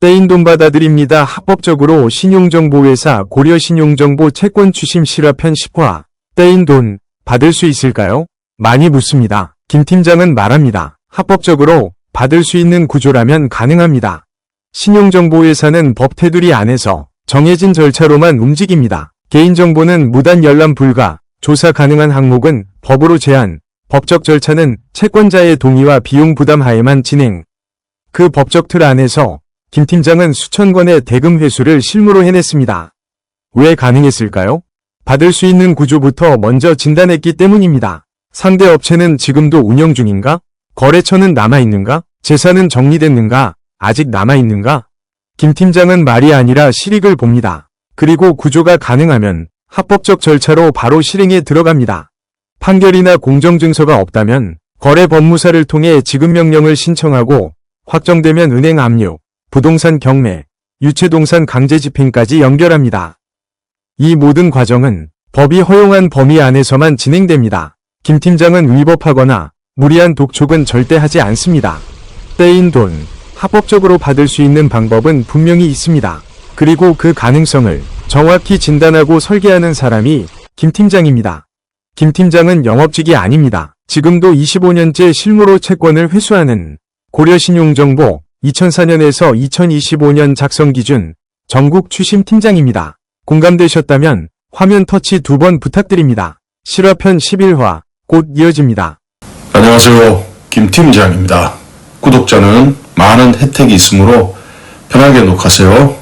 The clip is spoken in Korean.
떼인 돈 받아드립니다. 합법적으로 신용정보회사 고려신용정보 채권 추심 실화편 10화. 떼인 돈 받을 수 있을까요? 많이 묻습니다. 김 팀장은 말합니다. 합법적으로 받을 수 있는 구조라면 가능합니다. 신용정보회사는 법 테두리 안에서 정해진 절차로만 움직입니다. 개인정보는 무단 열람 불가, 조사 가능한 항목은 법으로 제한, 법적 절차는 채권자의 동의와 비용 부담 하에만 진행. 그 법적 틀 안에서 김 팀장은 수천 건의 대금 회수를 실무로 해냈습니다. 왜 가능했을까요? 받을 수 있는 구조부터 먼저 진단했기 때문입니다. 상대 업체는 지금도 운영 중인가? 거래처는 남아있는가? 재산은 정리됐는가? 아직 남아있는가? 김 팀장은 말이 아니라 실익을 봅니다. 그리고 구조가 가능하면 합법적 절차로 바로 실행에 들어갑니다. 판결이나 공정증서가 없다면 거래 법무사를 통해 지급 명령을 신청하고 확정되면 은행 압류, 부동산 경매, 유체동산 강제집행까지 연결합니다. 이 모든 과정은 법이 허용한 범위 안에서만 진행됩니다. 김 팀장은 위법하거나 무리한 독촉은 절대 하지 않습니다. 떼인 돈, 합법적으로 받을 수 있는 방법은 분명히 있습니다. 그리고 그 가능성을 정확히 진단하고 설계하는 사람이 김 팀장입니다. 김 팀장은 영업직이 아닙니다. 지금도 25년째 실무로 채권을 회수하는 고려신용정보 2004년에서 2025년 작성 기준 전국 추심 팀장입니다. 공감되셨다면 화면 터치 두 번 부탁드립니다. 실화편 11화 곧 이어집니다. 안녕하세요. 김 팀장입니다. 구독자는 많은 혜택이 있으므로 편하게 녹하세요.